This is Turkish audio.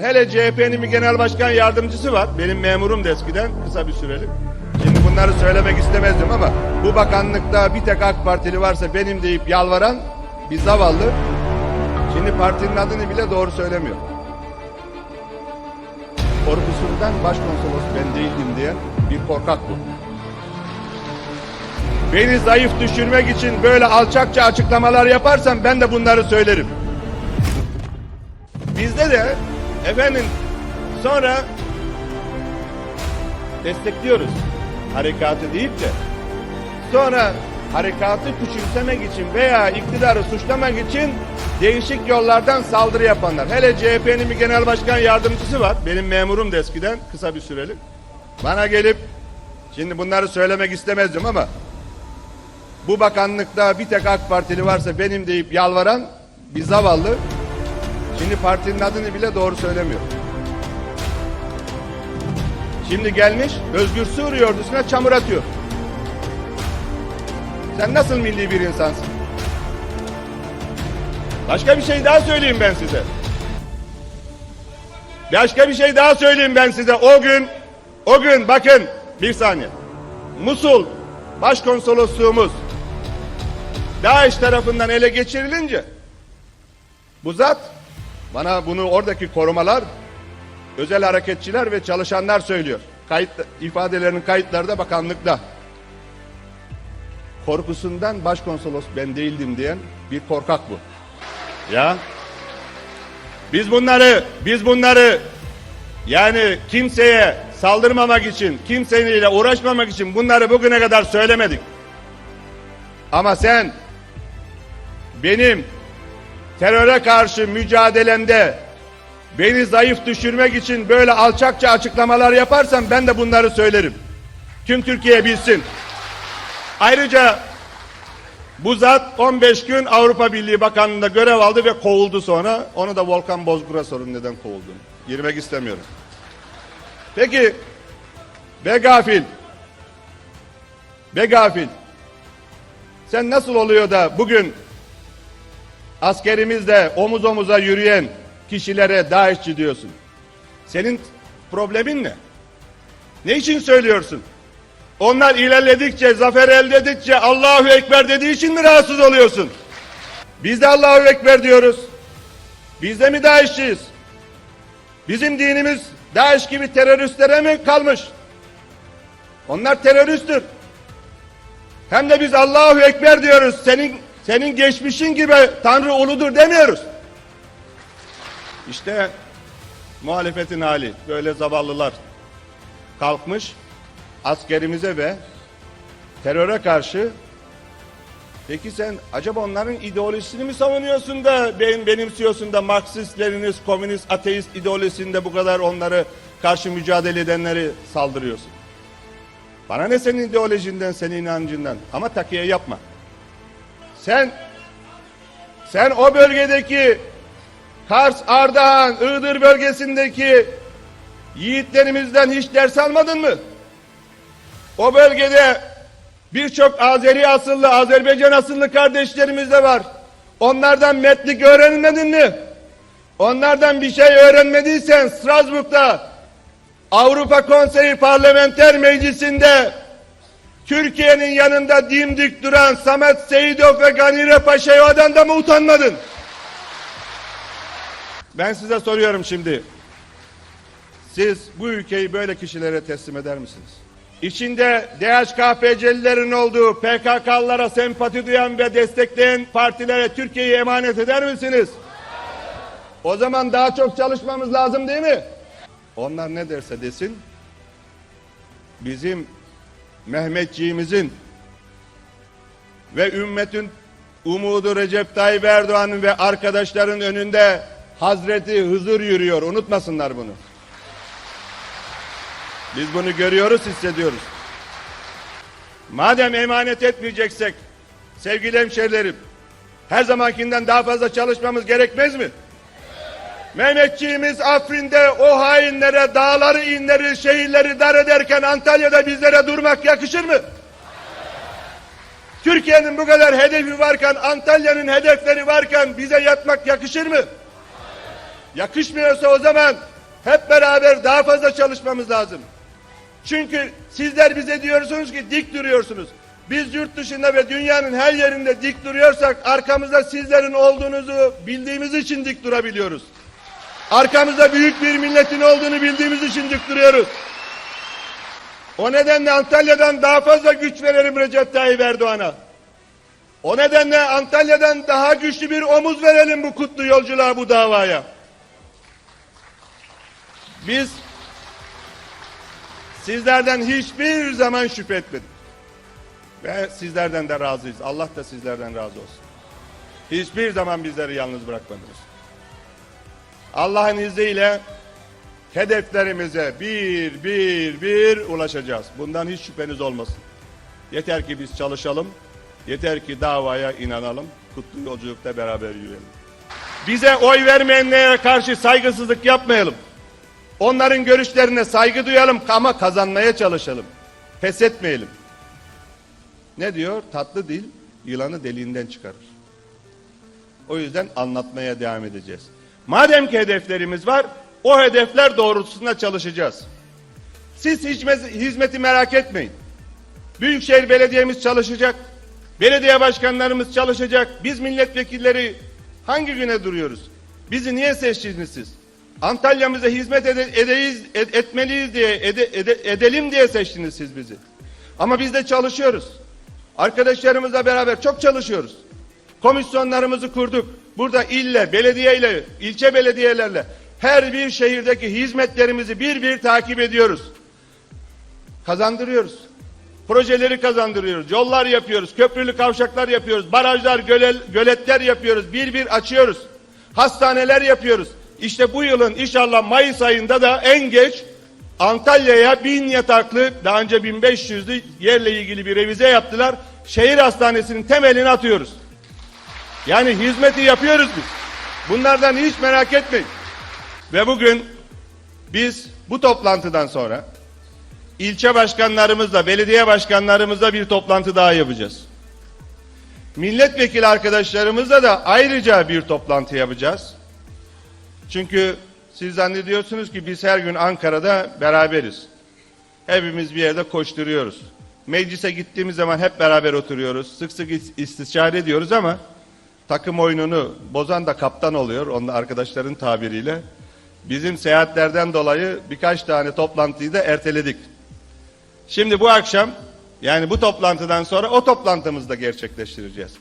Hele CHP'nin bir genel başkan yardımcısı var. Benim memurum da eskiden kısa bir sürelik. Şimdi bunları söylemek istemezdim ama bu bakanlıkta bir tek AK Partili varsa benim deyip yalvaran bir zavallı. Şimdi partinin adını bile doğru söylemiyor. Korkusundan başkonsolos ben değildim diyen bir korkak bu. Beni zayıf düşürmek için böyle alçakça açıklamalar yaparsam ben de bunları söylerim. Bizde de efendim sonra destekliyoruz harekatı deyip de sonra harekatı küçümsemek için veya iktidarı suçlamak için değişik yollardan saldırı yapanlar. Hele CHP'nin bir genel başkan yardımcısı var. Benim memurum da eskiden kısa bir sürelik. Bana gelip şimdi bunları söylemek istemezdim ama bu bakanlıkta bir tek AK Partili varsa benim deyip yalvaran bir zavallı Şimdi partinin adını bile doğru söylemiyor. Şimdi gelmiş Özgür Suriye ordusuna çamur atıyor. Sen nasıl milli bir insansın? Başka bir şey daha söyleyeyim ben size. Başka bir şey daha söyleyeyim ben size. O gün, o gün bakın bir saniye. Musul başkonsolosluğumuz DAEŞ tarafından ele geçirilince bu zat bana bunu oradaki korumalar, özel hareketçiler ve çalışanlar söylüyor. Kayıt ifadelerinin kayıtları da bakanlıkta. Korkusundan başkonsolos ben değildim diyen bir korkak bu. Ya biz bunları biz bunları yani kimseye saldırmamak için, kimseyle uğraşmamak için bunları bugüne kadar söylemedik. Ama sen benim teröre karşı mücadelemde beni zayıf düşürmek için böyle alçakça açıklamalar yaparsam ben de bunları söylerim. Tüm Türkiye bilsin. Ayrıca bu zat 15 gün Avrupa Birliği Bakanlığı'nda görev aldı ve kovuldu sonra. Onu da Volkan Bozgur'a sorun neden kovulduğunu. Girmek istemiyorum. Peki be gafil. Be gafil. Sen nasıl oluyor da bugün askerimizle omuz omuza yürüyen kişilere DAEŞ'çi diyorsun. Senin problemin ne? Ne için söylüyorsun? Onlar ilerledikçe, zafer elde edikçe Allahu Ekber dediği için mi rahatsız oluyorsun? Biz de Allahu Ekber diyoruz. Biz de mi DAEŞ'çiyiz? Bizim dinimiz DAEŞ gibi teröristlere mi kalmış? Onlar teröristtir. Hem de biz Allahu Ekber diyoruz. Senin senin geçmişin gibi Tanrı uludur demiyoruz. İşte muhalefetin hali. Böyle zavallılar kalkmış askerimize ve teröre karşı Peki sen acaba onların ideolojisini mi savunuyorsun da benim benimsiyorsun da Marksist, Leninist, Komünist, Ateist ideolojisinde bu kadar onları karşı mücadele edenleri saldırıyorsun? Bana ne senin ideolojinden, senin inancından ama takiye yapma. Sen sen o bölgedeki Kars, Ardahan, Iğdır bölgesindeki yiğitlerimizden hiç ders almadın mı? O bölgede birçok Azeri asıllı, Azerbaycan asıllı kardeşlerimiz de var. Onlardan metlik öğrenmedin mi? Onlardan bir şey öğrenmediysen Strasbourg'da Avrupa Konseyi Parlamenter Meclisi'nde Türkiye'nin yanında dimdik duran Samet Seyidov ve Ganire Paşa'dan da mı utanmadın? Ben size soruyorum şimdi. Siz bu ülkeyi böyle kişilere teslim eder misiniz? İçinde DHKPC'lilerin olduğu PKK'lara sempati duyan ve destekleyen partilere Türkiye'yi emanet eder misiniz? O zaman daha çok çalışmamız lazım değil mi? Onlar ne derse desin bizim Mehmetçiğimizin ve ümmetin umudu Recep Tayyip Erdoğan'ın ve arkadaşların önünde Hazreti Hızır yürüyor. Unutmasınlar bunu. Biz bunu görüyoruz, hissediyoruz. Madem emanet etmeyeceksek sevgili hemşerilerim her zamankinden daha fazla çalışmamız gerekmez mi? Mehmetçiğimiz Afrin'de o hainlere dağları inleri şehirleri dar ederken Antalya'da bizlere durmak yakışır mı? Türkiye'nin bu kadar hedefi varken Antalya'nın hedefleri varken bize yatmak yakışır mı? Yakışmıyorsa o zaman hep beraber daha fazla çalışmamız lazım. Çünkü sizler bize diyorsunuz ki dik duruyorsunuz. Biz yurt dışında ve dünyanın her yerinde dik duruyorsak arkamızda sizlerin olduğunuzu bildiğimiz için dik durabiliyoruz. Arkamızda büyük bir milletin olduğunu bildiğimiz için dik duruyoruz. O nedenle Antalya'dan daha fazla güç verelim Recep Tayyip Erdoğan'a. O nedenle Antalya'dan daha güçlü bir omuz verelim bu kutlu yolculuğa, bu davaya. Biz sizlerden hiçbir zaman şüphe etmedik. Ve sizlerden de razıyız. Allah da sizlerden razı olsun. Hiçbir zaman bizleri yalnız bırakmadınız. Allah'ın izniyle hedeflerimize bir bir bir ulaşacağız. Bundan hiç şüpheniz olmasın. Yeter ki biz çalışalım. Yeter ki davaya inanalım. Kutlu yolculukta beraber yürüyelim. Bize oy vermeyenlere karşı saygısızlık yapmayalım. Onların görüşlerine saygı duyalım ama kazanmaya çalışalım. Pes etmeyelim. Ne diyor? Tatlı dil yılanı deliğinden çıkarır. O yüzden anlatmaya devam edeceğiz. Madem ki hedeflerimiz var, o hedefler doğrultusunda çalışacağız. Siz hizmet- hizmeti merak etmeyin. Büyükşehir Belediye'miz çalışacak. Belediye başkanlarımız çalışacak. Biz milletvekilleri hangi güne duruyoruz? Bizi niye seçtiniz siz? Antalya'mıza hizmet ede- edeyiz, ed- etmeliyiz diye, ede- ede- edelim diye seçtiniz siz bizi. Ama biz de çalışıyoruz. Arkadaşlarımızla beraber çok çalışıyoruz. Komisyonlarımızı kurduk. Burada ille, belediyeyle, ilçe belediyelerle her bir şehirdeki hizmetlerimizi bir bir takip ediyoruz. Kazandırıyoruz. Projeleri kazandırıyoruz. Yollar yapıyoruz. Köprülü kavşaklar yapıyoruz. Barajlar, göle- göletler yapıyoruz. Bir bir açıyoruz. Hastaneler yapıyoruz. İşte bu yılın inşallah Mayıs ayında da en geç Antalya'ya bin yataklı daha önce 1500'lü yerle ilgili bir revize yaptılar. Şehir hastanesinin temelini atıyoruz. Yani hizmeti yapıyoruz biz. Bunlardan hiç merak etmeyin. Ve bugün biz bu toplantıdan sonra ilçe başkanlarımızla, belediye başkanlarımızla bir toplantı daha yapacağız. Milletvekili arkadaşlarımızla da ayrıca bir toplantı yapacağız. Çünkü siz zannediyorsunuz ki biz her gün Ankara'da beraberiz. Hepimiz bir yerde koşturuyoruz. Meclise gittiğimiz zaman hep beraber oturuyoruz. Sık sık is- istişare ediyoruz ama takım oyununu bozan da kaptan oluyor. Onun arkadaşların tabiriyle. Bizim seyahatlerden dolayı birkaç tane toplantıyı da erteledik. Şimdi bu akşam yani bu toplantıdan sonra o toplantımızı da gerçekleştireceğiz.